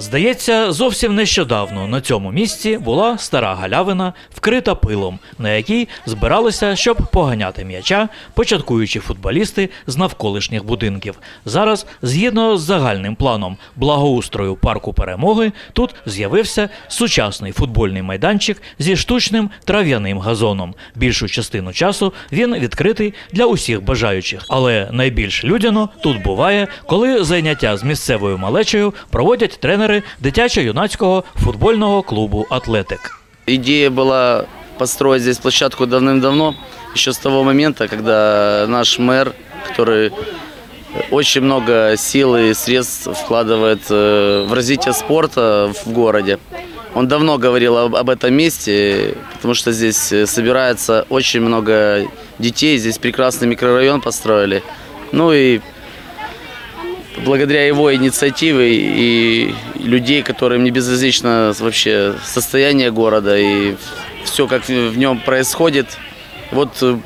Здається, зовсім нещодавно на цьому місці була стара галявина, вкрита пилом, на якій збиралися, щоб поганяти м'яча, початкуючі футболісти з навколишніх будинків. Зараз, згідно з загальним планом благоустрою парку перемоги, тут з'явився сучасний футбольний майданчик зі штучним трав'яним газоном. Більшу частину часу він відкритий для усіх бажаючих, але найбільш людяно тут буває, коли заняття з місцевою малечею проводять тренери дитячо-юнацького футбольного клубу Атлетик. Идея была построить здесь площадку давным-давно, еще с того момента, когда наш мэр, который очень много сил и средств вкладывает э, в развитие спорта в городе, он давно говорил об, об этом месте, потому что здесь э, собирается очень много детей, здесь прекрасный микрорайон построили. Ну и благодаря его инициативе и людей, которым не безразлично вообще состояние города и все, как в нем происходит, вот э,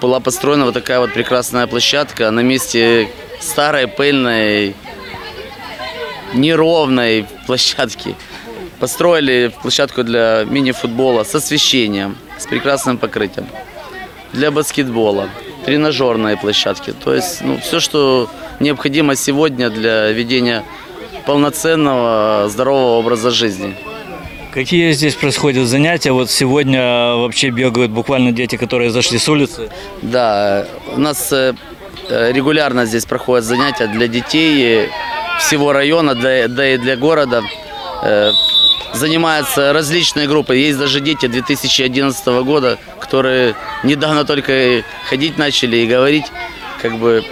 была построена вот такая вот прекрасная площадка на месте старой, пыльной, неровной площадки. Построили площадку для мини-футбола с освещением, с прекрасным покрытием, для баскетбола, тренажерные площадки. То есть ну, все, что необходимо сегодня для ведения полноценного, здорового образа жизни. Какие здесь происходят занятия? Вот сегодня вообще бегают буквально дети, которые зашли с улицы. Да, у нас э, э, регулярно здесь проходят занятия для детей э, всего района, да, да и для города. Занимаются различные группы. Есть даже дети 2011 года, которые недавно только ходить начали и говорить, как бы.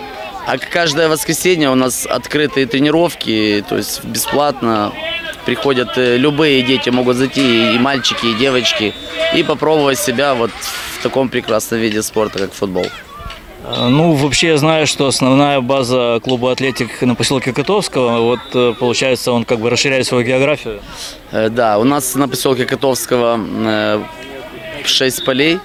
А каждое воскресенье у нас открытые тренировки, то есть бесплатно. Приходят э, любые дети, могут зайти и мальчики, и девочки, и попробовать себя вот в таком прекрасном виде спорта, как футбол. А, Ну, вообще я знаю, что основная база клуба «Атлетик» на поселке Котовского. Вот, э, получается, он как бы расширяет свою географию. Э, Да, у нас на поселке Котовского 6 полей.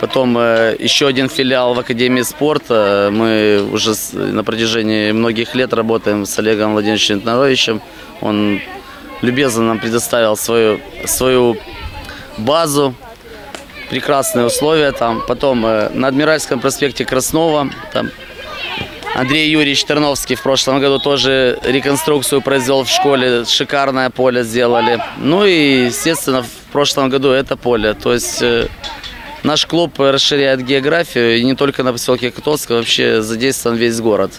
Потом э, еще один филиал в Академии спорта. Мы уже на протяжении многих лет работаем с Олегом Владимировичем Норовичем. Он любезно нам предоставил свою, свою базу, прекрасные условия там. Потом э, на Адмиральском проспекте Краснова, там Андрей Юрьевич Терновский в прошлом году тоже реконструкцию произвел в школе, шикарное поле сделали. Ну и, естественно, в прошлом году это поле. То есть э, наш клуб расширяет географию, и не только на поселке Котовского, вообще задействован весь город.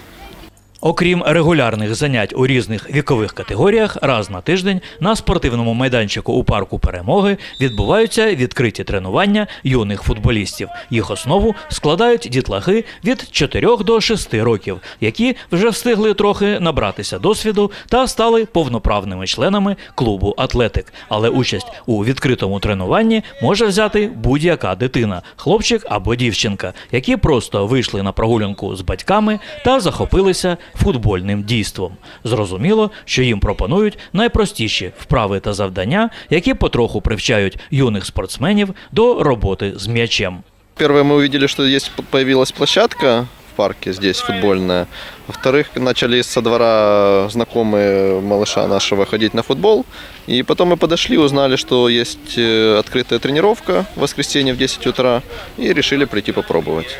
Окрім регулярних занять у різних вікових категоріях, раз на тиждень на спортивному майданчику у парку перемоги відбуваються відкриті тренування юних футболістів. Їх основу складають дітлахи від 4 до 6 років, які вже встигли трохи набратися досвіду та стали повноправними членами клубу Атлетик. Але участь у відкритому тренуванні може взяти будь-яка дитина, хлопчик або дівчинка, які просто вийшли на прогулянку з батьками та захопилися футбольним дійством. Зрозуміло, що їм пропонують найпростіші вправи та завдання, які потроху привчають юних спортсменів до роботи з м'ячем. Первое, мы увидели, что есть появилась площадка в парке здесь футбольная. Во-вторых, начали со двора знакомые малыша нашего ходить на футбол. И потом мы подошли, узнали, что есть э, открытая тренировка в воскресенье в 10 утра. И решили прийти попробовать.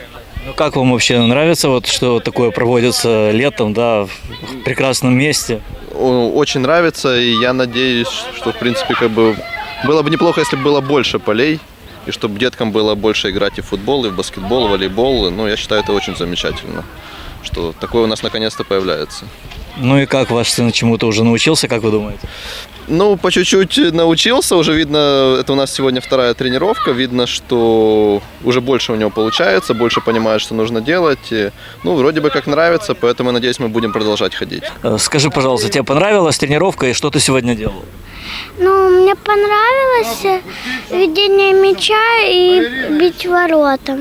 Ну, как вам вообще нравится, вот, что такое проводится летом, да, в прекрасном месте? Очень нравится, и я надеюсь, что, в принципе, как бы было бы неплохо, если бы было больше полей, и чтобы деткам было больше играть и в футбол, и в баскетбол, и в волейбол. Ну, я считаю, это очень замечательно, что такое у нас наконец-то появляется. Ну и как ваш сын чему-то уже научился, как вы думаете? Ну, по чуть-чуть научился, уже видно, это у нас сегодня вторая тренировка, видно, что уже больше у него получается, больше понимает, что нужно делать. И, ну, вроде бы как нравится, поэтому, надеюсь, мы будем продолжать ходить. Э, Скажи, пожалуйста, тебе понравилась тренировка и что ты сегодня делал? Ну, мне понравилось э, ведение мяча и бить ворота.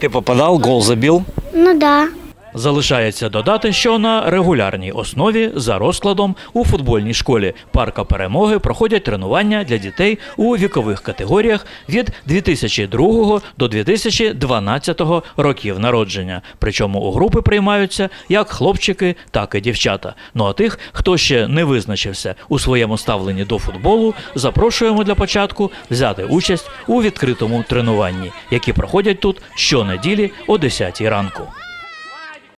Ты попадал, гол забил? Ну да. Залишається додати, що на регулярній основі за розкладом у футбольній школі парка перемоги проходять тренування для дітей у вікових категоріях від 2002 до 2012 років народження. Причому у групи приймаються як хлопчики, так і дівчата. Ну а тих, хто ще не визначився у своєму ставленні до футболу, запрошуємо для початку взяти участь у відкритому тренуванні, які проходять тут щонеділі о 10 ранку.